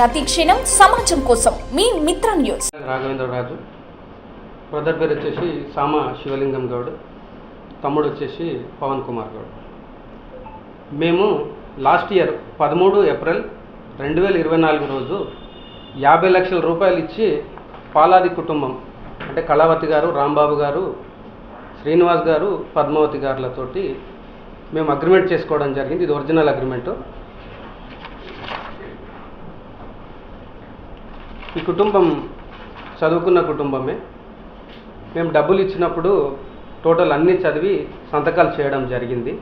ప్రతి క్షణం సమాజం కోసం. మీ మిత్ర న్యూస్. రాఘవేంద్రరాజు. బ్రదర్ పేరు వచ్చేసి సామ శివలింగం గౌడ్. తమ్ముడు వచ్చేసి పవన్ కుమార్ గౌడ్. మేము లాస్ట్ ఇయర్ పదమూడు ఏప్రిల్ రెండు వేల ఇరవై నాలుగు రోజు యాభై లక్షల రూపాయలు ఇచ్చి పాలాది కుటుంబం అంటే కళావతి గారు రాంబాబు గారు శ్రీనివాస్ గారు పద్మావతి గారులతోటి మేము అగ్రిమెంట్ చేసుకోవడం జరిగింది. ఇది ఒరిజినల్ అగ్రిమెంటు. ఈ కుటుంబం చదువుకున్న కుటుంబమే. మేము డబ్బులు ఇచ్చినప్పుడు టోటల్ అన్నీ చదివి సంతకాలు చేయడం జరిగింది.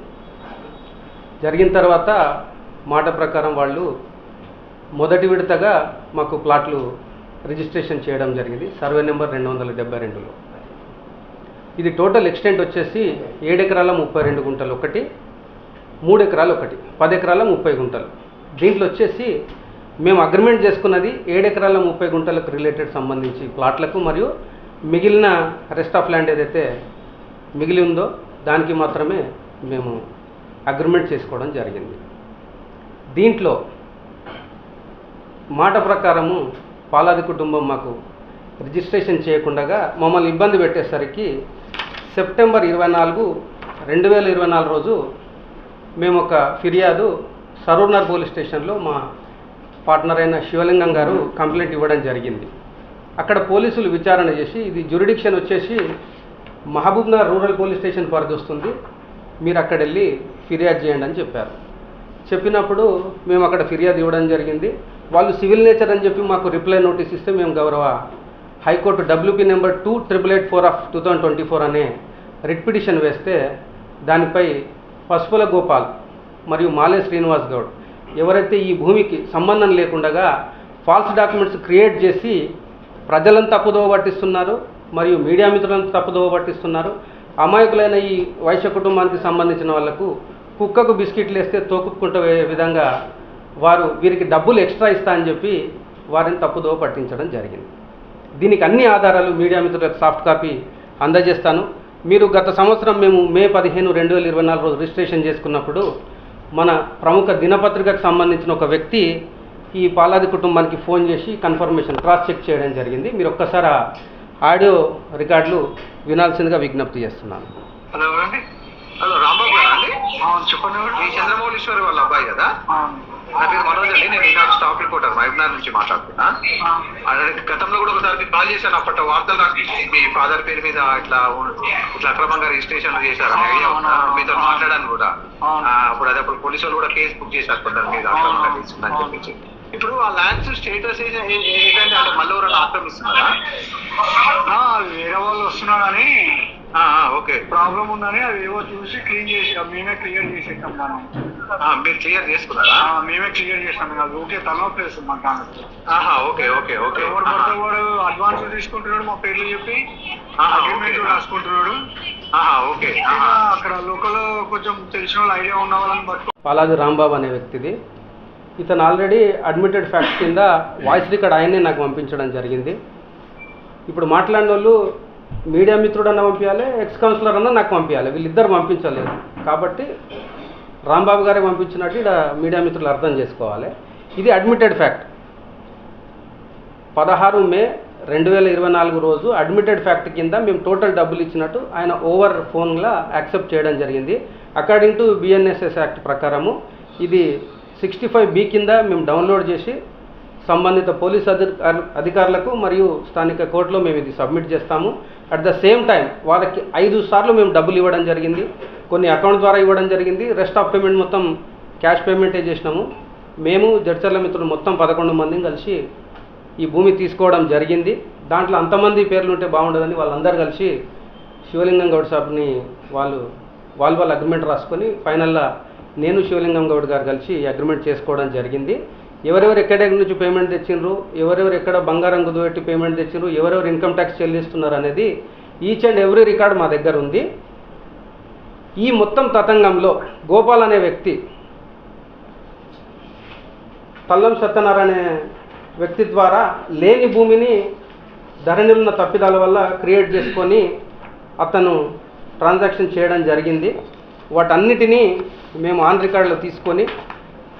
జరిగిన తర్వాత మాట ప్రకారం వాళ్ళు మొదటి విడతగా మాకు ప్లాట్లు రిజిస్ట్రేషన్ చేయడం జరిగింది. సర్వే నెంబర్ రెండు వందల డెబ్బై రెండులో. ఇది టోటల్ ఎక్స్టెంట్ వచ్చేసి ఏడు ఎకరాల ముప్పై రెండు గుంటలు ఒకటి మూడు ఎకరాలు ఒకటి పది ఎకరాల ముప్పై గుంటలు. దీంట్లో వచ్చేసి మేము అగ్రిమెంట్ చేసుకున్నది ఏడెకరాల ముప్పై గుంటలకు రిలేటెడ్ సంబంధించి ప్లాట్లకు మరియు మిగిలిన రెస్ట్ ఆఫ్ ల్యాండ్ ఏదైతే మిగిలి ఉందో దానికి మాత్రమే మేము అగ్రిమెంట్ చేసుకోవడం జరిగింది. దీంట్లో మాట ప్రకారము పాలాది కుటుంబం మాకు రిజిస్ట్రేషన్ చేయకుండా మమ్మల్ని ఇబ్బంది పెట్టేసరికి సెప్టెంబర్ ఇరవై నాలుగు రెండు వేల ఇరవై నాలుగు రోజు మేము ఒక ఫిర్యాదు సరూర్నర్ పోలీస్ స్టేషన్లో మా పార్ట్నర్ అయిన శివలింగం గారు కంప్లైంట్ ఇవ్వడం జరిగింది. అక్కడ పోలీసులు విచారణ చేసి ఇది జ్యురిడిక్షన్ వచ్చేసి మహబూబ్నగర్ రూరల్ పోలీస్ స్టేషన్ పరిధి వస్తుంది. మీరు అక్కడ వెళ్ళి ఫిర్యాదు చేయండి అని చెప్పారు. చెప్పినప్పుడు మేము అక్కడ ఫిర్యాదు ఇవ్వడం జరిగింది. వాళ్ళు సివిల్ నేచర్ అని చెప్పి మాకు రిప్లై నోటీస్ ఇస్తే మేము గౌరవ high court WP number two triple eight four of two thousand twenty four అనే రిట్ పిటిషన్ వేస్తే దానిపై పసుపుల గోపాల్ మరియు మాలే శ్రీనివాస్ గౌడ్ ఎవరైతే ఈ భూమికి సంబంధం లేకుండా ఫాల్స్ డాక్యుమెంట్స్ క్రియేట్ చేసి ప్రజలను తప్పుదోవ పట్టిస్తున్నారు మరియు మీడియా మిత్రులను తప్పుదోవ పట్టిస్తున్నారు అమాయకులైన ఈ వైశ్య కుటుంబానికి సంబంధించిన వాళ్ళకు కుక్కకు బిస్కెట్లు వేస్తే తోకుకుంటూ విధంగా వారు వీరికి డబ్బులు ఎక్స్ట్రా ఇస్తా అని చెప్పి వారిని తప్పుదోవ పట్టించడం జరిగింది. దీనికి అన్ని ఆధారాలు మీడియా మిత్రులకు సాఫ్ట్ కాపీ అందజేస్తాను. మీరు గత సంవత్సరం మేము మే పదిహేను రెండు వేల ఇరవై నాలుగు రోజు రిజిస్ట్రేషన్ చేసుకున్నప్పుడు మన ప్రముఖ దినపత్రికకు సంబంధించిన ఒక వ్యక్తి ఈ పాలాది కుటుంబానికి ఫోన్ చేసి కన్ఫర్మేషన్ క్రాస్ చెక్ చేయడం జరిగింది. మీరు ఒక్కసారి ఆడియో రికార్డులు వినాల్సిందిగా విజ్ఞప్తి చేస్తున్నాను. హలో హలో రాంబాబు గారా అండి? అవును చెప్పండి చంద్రమౌళీశ్వరి వాళ్ళ అబ్బాయి కదా. నా పేరు మనోజ్ అండి. నేను ఈనాడు స్టాఫ్ రిపోర్టర్ మహబూబ్నగర్ నుంచి మాట్లాడుతున్నా. గతంలో కూడా ఒకసారి కాల్ చేశాను అప్పటి వార్తలు నాకు మీ ఫాదర్ పేరు మీద ఇట్లా ఇట్లా అక్రమంగా రిజిస్ట్రేషన్ చేశారు ఐడియా ఉందా? మీతో. మాట్లాడాను కూడా. అప్పుడు అదే అప్పుడు పోలీసు వాళ్ళు కూడా కేసు బుక్ చేశారు కొందరు మీద అక్రమంగా. తీసుకుందని ఇప్పుడు ఆ ల్యాండ్స్ స్టేటస్ ఏంటంటే అంటే మళ్ళీ ఎవరైనా ఆక్రమిస్తున్నారా? వేరే వాళ్ళు వస్తున్నారని ఓకే. ప్రాబ్లం ఉందని అది ఏవో చూసి క్లీన్ చేసి. మేమే క్లియర్ చేసేసాం మనం ఆ, మీరు క్లియర్ చేసుకున్నారా? ఆ, మేమే క్లియర్ చేసాం. అది ఓకే తలనొప్పి వేస్తుంది మాకు. ఆహా ఓకే ఓకే ఓకే. ఎవరు పడితే వాడు అడ్వాన్స్ తీసుకుంటున్నాడు మా పేర్లు చెప్పి అగ్రిమెంట్. రాసుకుంటున్నాడు. ఆహా ఓకే అక్కడ లోకల్ కొంచెం తెలిసిన వాళ్ళు ఐడియా ఉన్న వాళ్ళని పట్టుకో పాలాది రాంబాబు అనే వ్యక్తిది. ఇతను ఆల్రెడీ అడ్మిటెడ్ ఫ్యాక్ట్ కింద వాయిస్ రికార్డ్ ఆయనే నాకు పంపించడం జరిగింది. ఇప్పుడు మాట్లాడిన వాళ్ళు మీడియా మిత్రుడు అన్న పంపించాలి ఎక్స్ కౌన్సిలర్ అన్న నాకు పంపించాలి వీళ్ళిద్దరు పంపించలేదు. కాబట్టి రాంబాబు గారే పంపించినట్టు ఇక్కడ మీడియా మిత్రులు అర్థం చేసుకోవాలి. ఇది అడ్మిటెడ్ ఫ్యాక్ట్ పదహారు మే రెండు వేల ఇరవై నాలుగు రోజు అడ్మిటెడ్ ఫ్యాక్ట్ కింద మేము టోటల్ డబ్బులు ఇచ్చినట్టు ఆయన ఓవర్ ఫోన్లా యాక్సెప్ట్ చేయడం జరిగింది. అకార్డింగ్ టు బిఎన్ఎస్ఎస్ యాక్ట్ ప్రకారము ఇది సిక్స్టీ ఫైవ్ బి కింద మేము డౌన్లోడ్ చేసి సంబంధిత పోలీస్ అధికారు అధికారులకు మరియు స్థానిక కోర్టులో మేము ఇది సబ్మిట్ చేస్తాము. అట్ ద సేమ్ టైం వాళ్ళకి ఐదు సార్లు మేము డబ్బులు ఇవ్వడం జరిగింది. కొన్ని అకౌంట్ ద్వారా ఇవ్వడం జరిగింది. రెస్ట్ ఆఫ్ పేమెంట్ మొత్తం క్యాష్ పేమెంటే చేసినాము. మేము జడ్చర్ల మిత్రులు మొత్తం పదకొండు మందిని కలిసి ఈ భూమి తీసుకోవడం జరిగింది. దాంట్లో అంతమంది పేర్లు ఉంటే బాగుండదని వాళ్ళందరూ కలిసి శివలింగం గౌడ్ సాబ్ని వాళ్ళు వాళ్ళు వాళ్ళ అగ్రిమెంట్ రాసుకొని ఫైనల్గా నేను శివలింగం గౌడ్ గారు కలిసి అగ్రిమెంట్ చేసుకోవడం జరిగింది. ఎవరెవరు ఎక్కడెక్కడి నుంచి పేమెంట్ తెచ్చిండ్రు ఎవరెవరు ఎక్కడ బంగారం కుదువెట్టి పేమెంట్ తెచ్చిండ్రు ఎవరెవరు ఇన్కమ్ ట్యాక్స్ చెల్లిస్తున్నారు అనేది ఈచ్ అండ్ ఎవ్రీ రికార్డ్ మా దగ్గర ఉంది. ఈ మొత్తం తతంగంలో గోపాల్ అనే వ్యక్తి తల్లం సత్యనారాయణ అనే వ్యక్తి ద్వారా లేని భూమిని ధరణిలున్న తప్పిదాల వల్ల క్రియేట్ చేసుకొని అతను ట్రాన్సాక్షన్ చేయడం జరిగింది. వాటన్నిటినీ మేము ఆన్ రికార్డులో తీసుకొని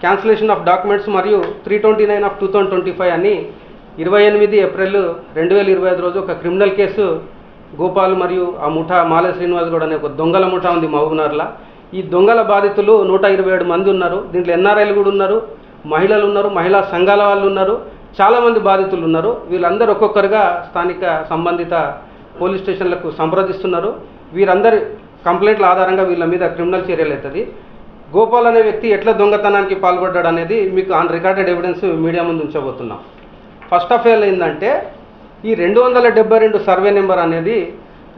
క్యాన్సిలేషన్ ఆఫ్ డాక్యుమెంట్స్ మరియు three twenty nine of two thousand twenty five అని ఇరవై ఎనిమిది ఏప్రిల్ రెండు వేల ఇరవై ఐదు రోజు ఒక క్రిమినల్ కేసు గోపాల్ మరియు ఆ ముఠా మాల శ్రీనివాస్ గౌడ్ అనే ఒక దొంగల ముఠా ఉంది మహబూబ్నగర్లో ఈ దొంగల బాధితులు నూట ఇరవై ఏడు మంది ఉన్నారు. దీంట్లో ఎన్ఆర్ఐలు కూడా ఉన్నారు. మహిళలు ఉన్నారు. మహిళా సంఘాల వాళ్ళు ఉన్నారు. చాలామంది బాధితులు ఉన్నారు. వీళ్ళందరూ ఒక్కొక్కరుగా స్థానిక సంబంధిత పోలీస్ స్టేషన్లకు సంప్రదిస్తున్నారు. వీరందరి కంప్లైంట్ల ఆధారంగా వీళ్ళ మీద క్రిమినల్ చర్యలు అవుతుంది గోపాల్ అనే వ్యక్తి ఎట్లా దొంగతనానికి పాల్పడ్డాడు అనేది మీకు ఆన్ రికార్డెడ్ ఎవిడెన్స్ మీడియా ముందు ఉంచబోతున్నాం. ఫస్ట్ ఆఫ్ ఆల్ ఏంటంటే ఈ రెండు వందల డెబ్బై రెండు సర్వే నెంబర్ అనేది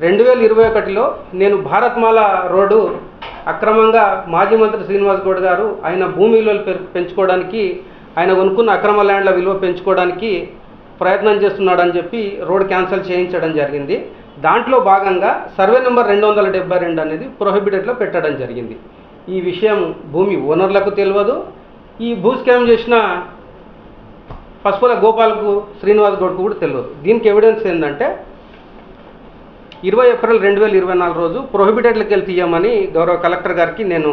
రెండు వేల ఇరవై ఒకటిలో నేను భారత్మాల రోడ్డు అక్రమంగా మాజీ మంత్రి శ్రీనివాస్ గౌడ్ గారు ఆయన భూమి విలువలు పెంచుకోవడానికి ఆయన కొనుక్కున్న అక్రమ ల్యాండ్ల విలువ పెంచుకోవడానికి ప్రయత్నం చేస్తున్నాడని చెప్పి రోడ్ క్యాన్సిల్ చేయించడం జరిగింది. దాంట్లో భాగంగా సర్వే నెంబర్ రెండు వందల డెబ్బై రెండు అనేది ప్రొహిబిటెడ్లో పెట్టడం జరిగింది. ఈ విషయం భూమి ఓనర్లకు తెలియదు. ఈ భూ స్కామ్ చేసిన పసుపుల గోపాల్కు శ్రీనివాస్ గౌడ్కు కూడా తెలియదు. దీనికి ఎవిడెన్స్ ఏంటంటే ఇరవై ఏప్రిల్ రెండు వేల ఇరవై నాలుగు రోజు ప్రొహిబిటెడ్లకు వెళ్ళి తీయమని గౌరవ కలెక్టర్ గారికి నేను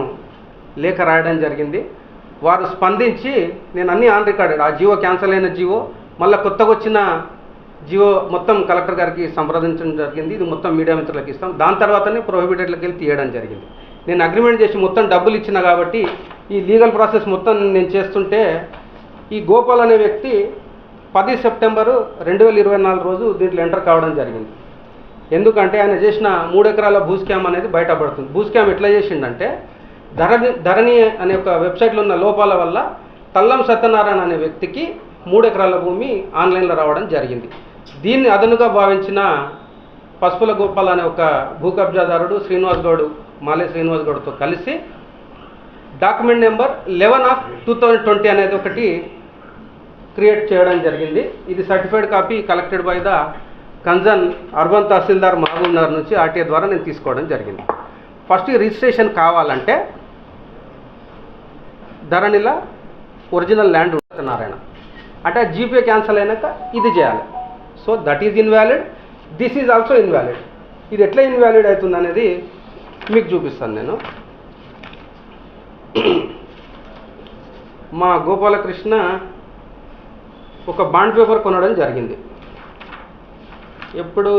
లేఖ రాయడం జరిగింది. వారు స్పందించి నేను అన్ని ఆన్ రికార్డెడ్ ఆ జియో క్యాన్సిల్ అయిన జివో మళ్ళీ కొత్తగా వచ్చిన జియో మొత్తం కలెక్టర్ గారికి సంప్రదించడం జరిగింది. ఇది మొత్తం మీడియా మిత్రులకు ఇస్తాం. దాని తర్వాతనే ప్రొహిబిటెడ్లకు వెళ్ళి తీయడం జరిగింది. నేను అగ్రిమెంట్ చేసి మొత్తం డబ్బులు ఇచ్చిన కాబట్టి ఈ లీగల్ ప్రాసెస్ మొత్తం నేను చేస్తుంటే ఈ గోపాల్ అనే వ్యక్తి పది సెప్టెంబరు రెండు వేల ఇరవై నాలుగు రోజు దీంట్లో ఎంటర్ కావడం జరిగింది. ఎందుకంటే ఆయన చేసిన మూడు ఎకరాల భూ స్కామ్ అనేది బయటపడుతుంది. భూ స్కామ్ ఎట్లా చేసిండంటే ధరణి ధరణి అనే ఒక వెబ్సైట్లో ఉన్న లోపాల వల్ల తల్లం సత్యనారాయణ అనే వ్యక్తికి మూడు ఎకరాల భూమి ఆన్లైన్లో రావడం జరిగింది. దీన్ని అదనుగా భావించిన పసుపుల గోపాల్ అనే ఒక భూ కబ్జాదారుడు శ్రీనివాస్ గౌడ్ మాలే శ్రీనివాస్ గౌడ్తో కలిసి document number eleven of two thousand twenty అనేది ఒకటి క్రియేట్ చేయడం జరిగింది. ఇది certified copy collected by the concern urban tahsildar Mahabubnagar నుంచి ఆర్టీఏ ద్వారా నేను తీసుకోవడం జరిగింది. ఫస్ట్ రిజిస్ట్రేషన్ కావాలంటే ధరణిల ఒరిజినల్ ల్యాండ్ ఉంటుంది నారాయణ. అంటే జీపే క్యాన్సిల్ అయినాక ఇది చేయాలి. So that is invalid. This is also invalid. ఇది ఎట్లా ఇన్వాలిడ్ అవుతుంది అనేది మీకు చూపిస్తాను నేను. మా గోపాలకృష్ణ ఒక బాండ్ పేపర్ కొనడం జరిగింది. ఎప్పుడు?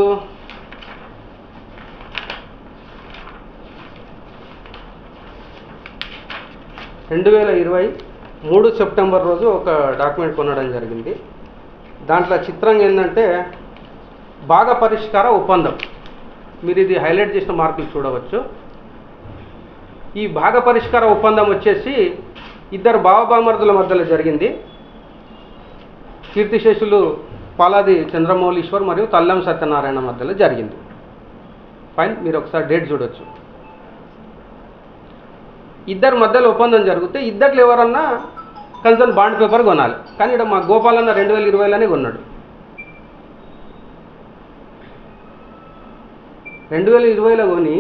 రెండు వేల ఇరవై మూడు సెప్టెంబర్ రోజు ఒక డాక్యుమెంట్ కొనడం జరిగింది. దాంట్లో చిత్రంగా ఏంటంటే బాగా పరిష్కార ఒప్పందం. మీరు ఇది హైలైట్ చేసిన మార్కులు చూడవచ్చు. ఈ భాగ పరిష్కార ఒప్పందం వచ్చేసి ఇద్దరు బావబామరుదుల మధ్యలో జరిగింది. కీర్తిశేషులు పాలాది చంద్రమౌళీశ్వర్ మరియు తల్లం సత్యనారాయణ మధ్యలో జరిగింది. ఫైన్ మీరు ఒకసారి డేట్ చూడొచ్చు. ఇద్దరి మధ్యలో ఒప్పందం జరిగితే ఇద్దరు ఎవరన్నా కన్సర్న్ బాండ్ పేపర్ కొనాలి. కానీ ఇక్కడ మా గోపాలన్న రెండు వేల ఇరవైలోనే కొన్నాడు. రెండు వేల ఇరవైలో కొని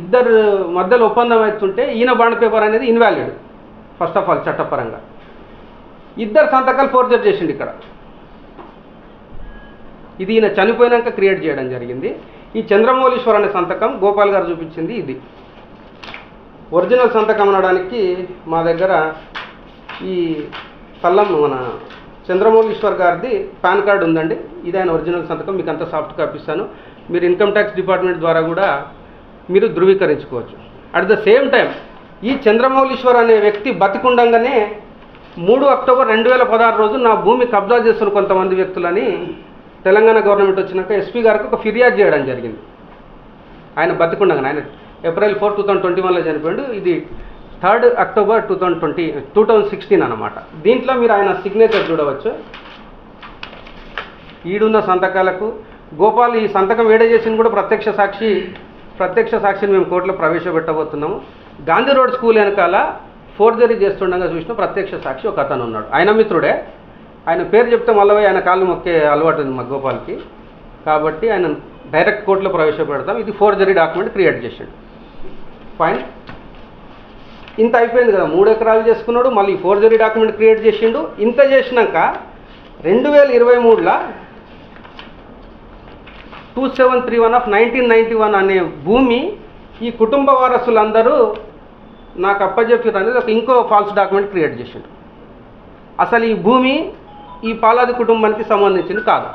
ఇద్దరు మధ్యలో ఒప్పందం అవుతుంటే ఈయన బాండ్ పేపర్ అనేది ఇన్వాలిడ్ ఫస్ట్ ఆఫ్ ఆల్ చట్టపరంగా. ఇద్దరు సంతకాలు ఫోర్జర్ చేసిండు ఇక్కడ. ఇది ఈయన చనిపోయినాక క్రియేట్ చేయడం జరిగింది. ఈ చంద్రమౌళీశ్వర్ అనే సంతకం గోపాల్ గారు చూపించింది ఇది. ఒరిజినల్ సంతకం అనడానికి మా దగ్గర ఈ కల్లం మన చంద్రమౌళీశ్వర్ గారిది పాన్ కార్డు ఉందండి. ఇది ఆయన ఒరిజినల్ సంతకం. మీకు అంతా సాఫ్ట్ కాపిస్తాను మీరు ఇన్కమ్ ట్యాక్స్ డిపార్ట్మెంట్ ద్వారా కూడా మీరు ధృవీకరించుకోవచ్చు. అట్ ద సేమ్ టైం ఈ చంద్రమౌళీశ్వర్ అనే వ్యక్తి బతికుండగానే మూడు అక్టోబర్ రెండు వేల పదహారు రోజు నా భూమి కబ్జా చేస్తున్న కొంతమంది వ్యక్తులని తెలంగాణ గవర్నమెంట్ వచ్చినాక ఎస్పీ గారికి ఒక ఫిర్యాదు చేయడం జరిగింది. ఆయన బతికుండగానే ఆయన April four two thousand twenty వన్లో చనిపోయాడు. ఇది third October two thousand twenty two thousand sixteen అనమాట దీంట్లో మీరు ఆయన సిగ్నేచర్ చూడవచ్చు. ఈడున్న సంతకాలకు గోపాల్ ఈ సంతకం వేడ చేసింది కూడా ప్రత్యక్ష సాక్షి ప్రత్యక్ష సాక్షిని మేము కోర్టులో ప్రవేశపెట్టబోతున్నాము. గాంధీ రోడ్ స్కూల్ వెనకాల ఫోర్జరీ చేస్తుండగా చూసిన ప్రత్యక్ష సాక్షి ఒక అతను ఉన్నాడు. ఆయన మిత్రుడే. ఆయన పేరు చెప్తే మళ్ళీ ఆయన కాళ్ళు మొక్కే అలవాటు ఉంది మా గోపాల్కి. కాబట్టి ఆయన డైరెక్ట్ కోర్టులో ప్రవేశపెడతాం. ఇది ఫోర్జరీ డాక్యుమెంట్ క్రియేట్ చేసాడు ఫైన్ ఇంత అయిపోయింది కదా. మూడు ఎకరాలు చేసుకున్నాడు. మళ్ళీ ఫోర్జరీ డాక్యుమెంట్ క్రియేట్ చేసిండు. ఇంత చేసినాక రెండు వేల ఇరవై మూడులో two seven three one of nineteen ninety one అనే భూమి ఈ కుటుంబ వారసులందరూ నాకు అప్పచెప్పారు అనేది ఒక ఇంకో ఫాల్స్ డాక్యుమెంట్ క్రియేట్ చేసిండు. అసలు ఈ భూమి ఈ పాలాది కుటుంబానికి సంబంధించింది కాదు.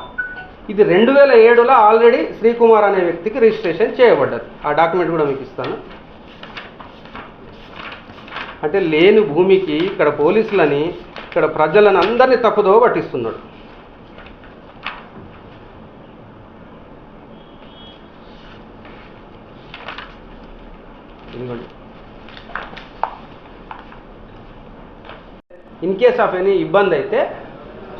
ఇది రెండు వేల ఏడులో ఆల్రెడీ శ్రీకుమార్ అనే వ్యక్తికి రిజిస్ట్రేషన్ చేయబడ్డది. ఆ డాక్యుమెంట్ కూడా మీకు ఇస్తాను. అంటే లేని భూమికి ఇక్కడ పోలీసులని ఇక్కడ ప్రజలను అందరినీ తప్పుదో పట్టిస్తున్నాడు ఇదిగోండి ఇన్ కేస్ ఆఫ్ ఎనీ ఇబ్బంది అయితే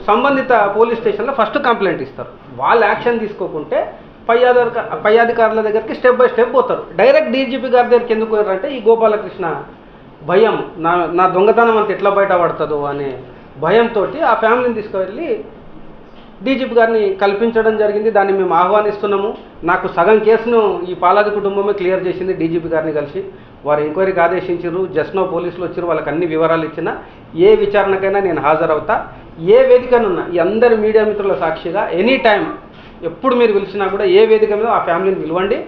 సంబంధిత పోలీస్ స్టేషన్లో ఫస్ట్ కంప్లైంట్ ఇస్తారు. వాళ్ళు యాక్షన్ తీసుకోకుంటే పై అధికారు పై అధికారుల దగ్గరికి స్టెప్ బై స్టెప్ పోతారు. డైరెక్ట్ డీజీపీ గారి దగ్గరికి ఎందుకు పోయారంటే ఈ గోపాలకృష్ణ భయం నా నా దొంగతనం అంత ఎట్లా బయట పడుతుందో అనే భయంతో ఆ ఫ్యామిలీని తీసుకువెళ్ళి డీజీపీ గారిని కల్పించడం జరిగింది. దాన్ని మేము ఆహ్వానిస్తున్నాము. నాకు సగం కేసును ఈ పాలాది కుటుంబమే క్లియర్ చేసింది డీజీపీ గారిని కలిసి. వారు ఎంక్వైరీకి ఆదేశించారు జస్నో పోలీసులు వచ్చారు వాళ్ళకి అన్ని వివరాలు ఇచ్చిన. ఏ విచారణకైనా నేను హాజరవుతా. ఏ వేదికనున్నా ఈ అందరి మీడియా మిత్రుల సాక్షిగా ఎనీ టైం ఎప్పుడు మీరు పిలిచినా కూడా ఏ వేదిక మీద ఆ ఫ్యామిలీని పిలవండి.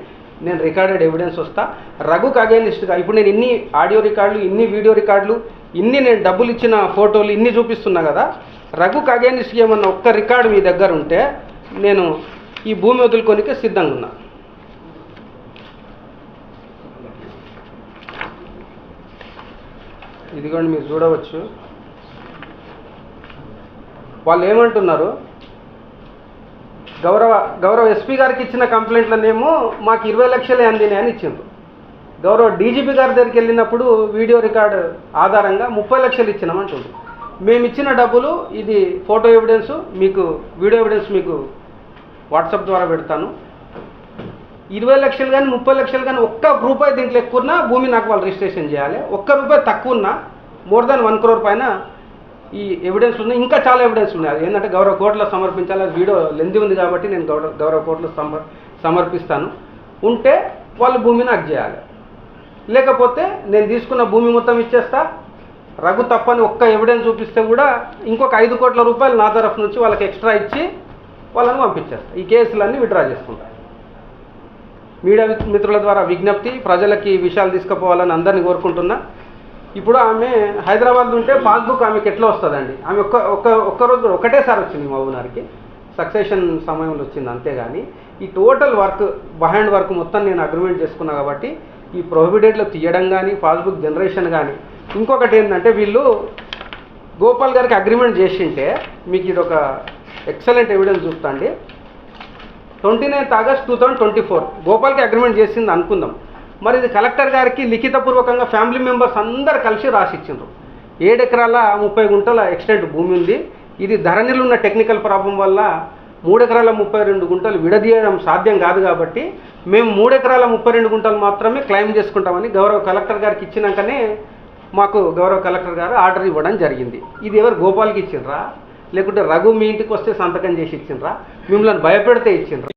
నేను రికార్డెడ్ ఎవిడెన్స్ వస్తా. రఘుకు అగేనిస్ట్గా ఇప్పుడు నేను ఇన్ని ఆడియో రికార్డులు ఇన్ని వీడియో రికార్డులు ఇన్ని నేను డబ్బులు ఇచ్చిన ఫోటోలు ఇన్ని చూపిస్తున్నా కదా. రఘుకు అగేనిస్ట్గా ఏమన్నా ఒక్క రికార్డు మీ దగ్గర ఉంటే నేను ఈ భూమి వదులుకోనికే సిద్ధంగా ఉన్నా ఇదిగోండి మీరు చూడవచ్చు. వాళ్ళు ఏమంటున్నారు? గౌరవ గౌరవ ఎస్పీ గారికి ఇచ్చిన కంప్లైంట్లనేమో మాకు ఇరవై లక్షలే అందినాయి అని ఇచ్చిండ్రు. గౌరవ డీజీపీ గారి దగ్గరికి వెళ్ళినప్పుడు వీడియో రికార్డు ఆధారంగా ముప్పై లక్షలు ఇచ్చినామంటుండ్రు మేము ఇచ్చిన డబ్బులు ఇది ఫోటో ఎవిడెన్స్ మీకు వీడియో ఎవిడెన్స్ మీకు వాట్సాప్ ద్వారా పెడతాను. ఇరవై లక్షలు కానీ ముప్పై లక్షలు కానీ ఒక్క రూపాయి దీంట్లో ఎక్కువ ఉన్నా భూమి నాకు వాళ్ళు రిజిస్ట్రేషన్ చేయాలి. ఒక్క రూపాయి తక్కువ ఉన్నా మోర్ దాన్ వన్ క్రోర్ పైన ఈ ఎవిడెన్స్ ఉన్నాయి. ఇంకా చాలా ఎవిడెన్స్ ఉన్నాయి. అది ఏంటంటే గౌరవ కోర్టులో సమర్పించాలి. వీడియో లెంది ఉంది కాబట్టి నేను గౌరవ గౌరవ కోర్టులో సమర్ సమర్పిస్తాను. ఉంటే వాళ్ళు భూమి నాకు చేయాలి. లేకపోతే నేను తీసుకున్న భూమి మొత్తం ఇచ్చేస్తా. రఘు తప్పని ఒక్క ఎవిడెన్స్ చూపిస్తే కూడా ఇంకొక ఐదు కోట్ల రూపాయలు నా తరఫు నుంచి వాళ్ళకి ఎక్స్ట్రా ఇచ్చి వాళ్ళని పంపించేస్తా. ఈ కేసులన్నీ విడ్రా చేసుకుంటా. మీడియా మిత్రుల ద్వారా విజ్ఞప్తి ప్రజలకి విషయాలు తీసుకుపోవాలని అందరినీ కోరుకుంటున్నా. ఇప్పుడు ఆమె హైదరాబాద్ ఉంటే పాస్బుక్ ఆమెకి ఎట్లా వస్తుందండి? ఆమె ఒక్క ఒక్క ఒక్క రోజు ఒకటేసారి వచ్చింది మహబూబ్నగర్కి సక్సెషన్ సమయంలో వచ్చింది అంతేగాని ఈ టోటల్ వర్క్ బహైండ్ వర్క్ మొత్తం నేను అగ్రిమెంట్ చేసుకున్నా కాబట్టి ఈ ప్రొహిబిటెడ్లో తీయడం కానీ పాస్బుక్ జనరేషన్ కానీ ఇంకొకటి ఏంటంటే వీళ్ళు గోపాల్ గారికి అగ్రిమెంట్ చేసింటే మీకు ఇది ఒక excellent evidence చూస్తండి twenty ninth August two thousand twenty four. గోపాల్కి agreement చేసింది అనుకుందాం. మరి ఇది కలెక్టర్ గారికి లిఖితపూర్వకంగా ఫ్యామిలీ మెంబర్స్ అందరు కలిసి రాసిచ్చిండ్రు. ఏడు ఎకరాల ముప్పై గుంటల ఎక్స్టెంట్ భూమి ఉంది. ఇది ధరణిలో ఉన్న టెక్నికల్ ప్రాబ్లం వల్ల మూడు ఎకరాల ముప్పై రెండు గుంటలు విడదీయడం సాధ్యం కాదు కాబట్టి మేము మూడు ఎకరాల ముప్పై రెండు గుంటలు మాత్రమే క్లెయిమ్ చేసుకుంటామని గౌరవ కలెక్టర్ గారికి ఇచ్చినాకనే మాకు గౌరవ కలెక్టర్ గారు ఆర్డర్ ఇవ్వడం జరిగింది. ఇది ఎవరు? గోపాల్కి ఇచ్చిండ్రా? లేకుంటే రఘు మీ ఇంటికి వస్తే సంతకం చేసి ఇచ్చిండ్రా? మిమ్మల్ని భయపెడితే ఇచ్చిండ్రా?